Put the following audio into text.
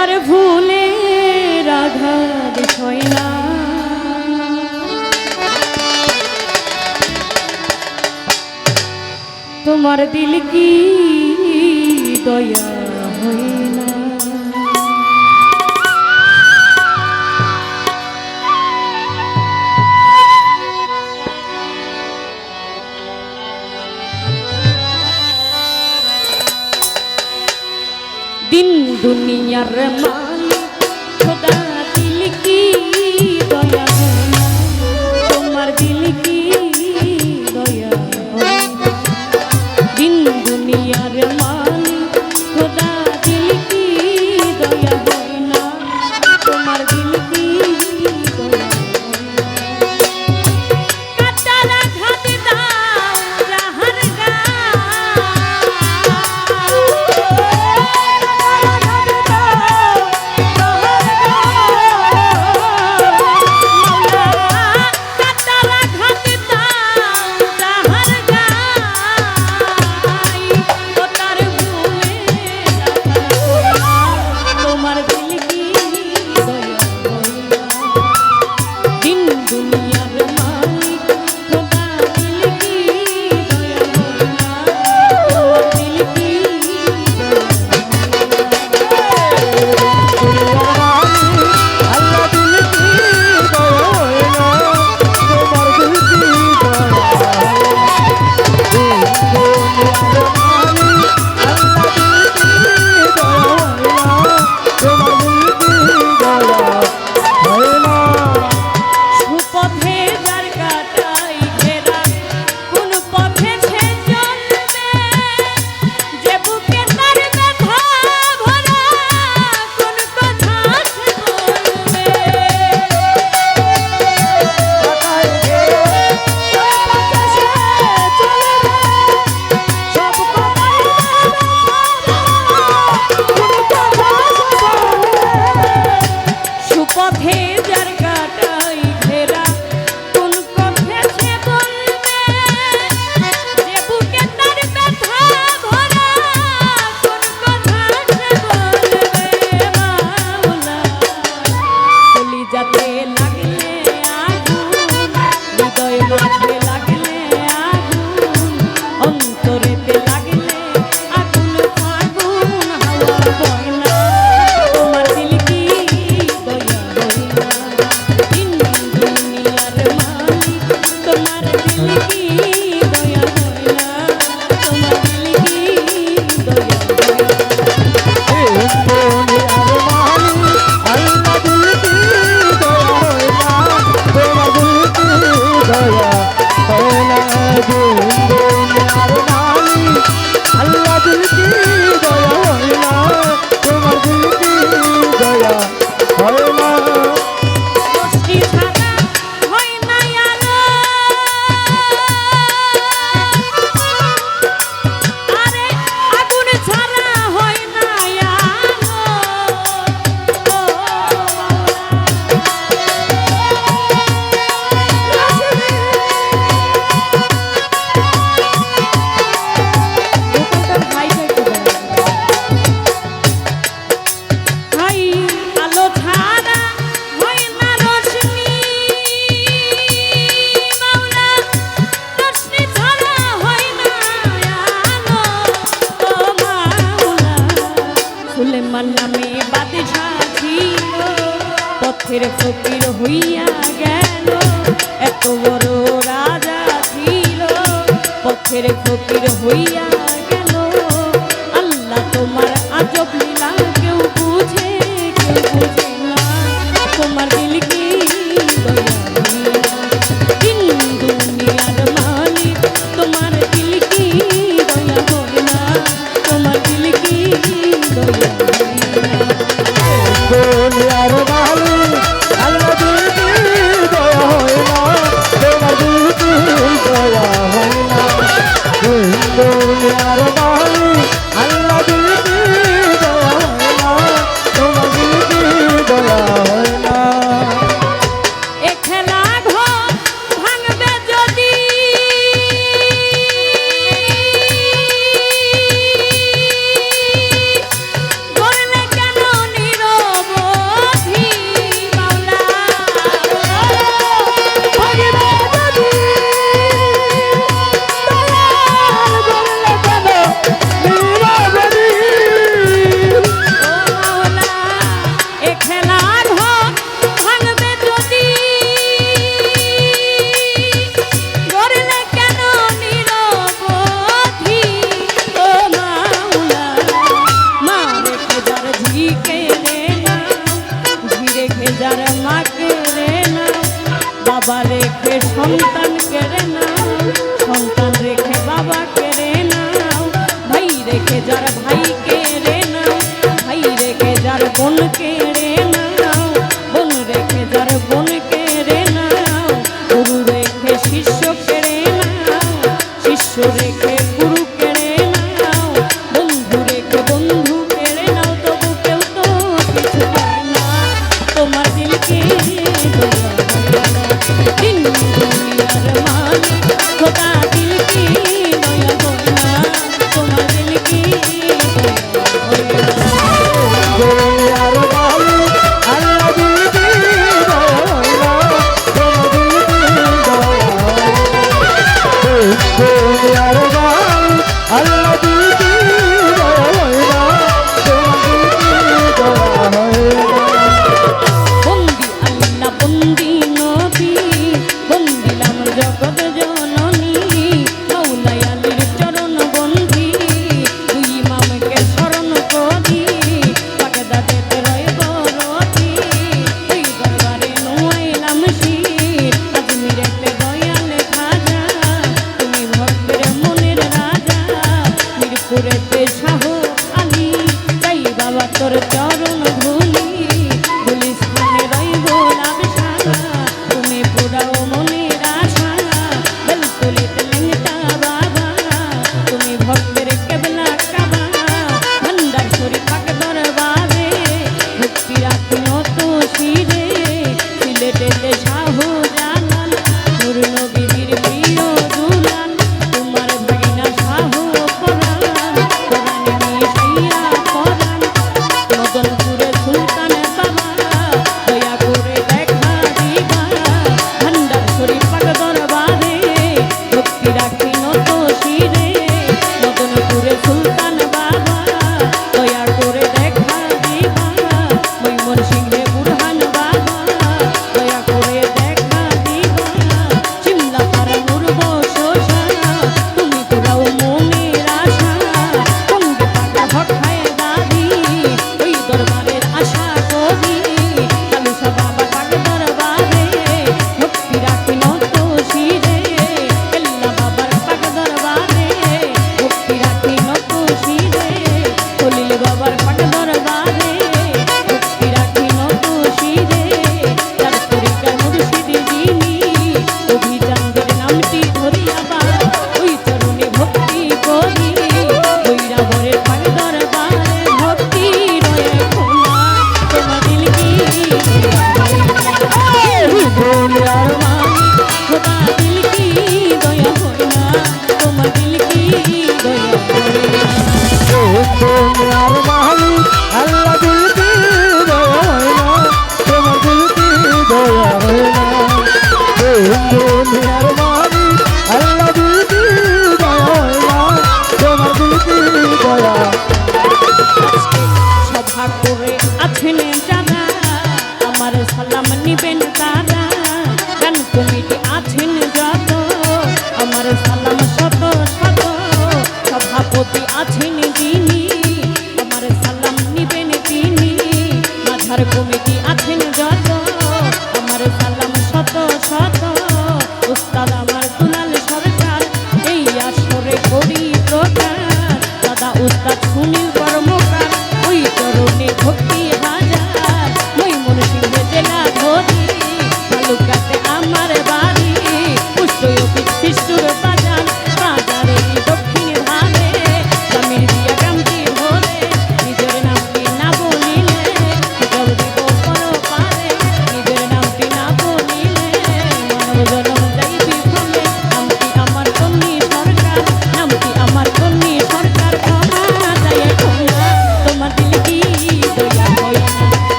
তার ভুলে রাধা বিষয় না। তোমার দিল কি দয়া হয়ে? দিন দুনিয়ার মান খোদা দিল কি দয়া তোমার দিল কি দয়া দিন দুনিয়ার মান তোমার নামে বাদশা ছিল। পথের ফকির হইয়া গেল। এত বড় রাজা ছিল। পথের ফকির হইয়া গেল। আল্লাহ তোমার আজব লীলা কেউ বুঝে কেউ বুঝে না। তোমার Yeah, I don't know. বোন কেড়ে নাও, বোন রেখে যার বোন কেড়ে নাও, গুরু রেখে শিষ্য কেড়ে নাও, শিষ্য রেখে গুরু কেড়ে নাও, বন্ধু রেখে বন্ধু কেড়ে নাও, তবু কেউ তো কিছু পায় না। তোমার দিলকে দিন দুনিয়ার মান খোদা দিলকে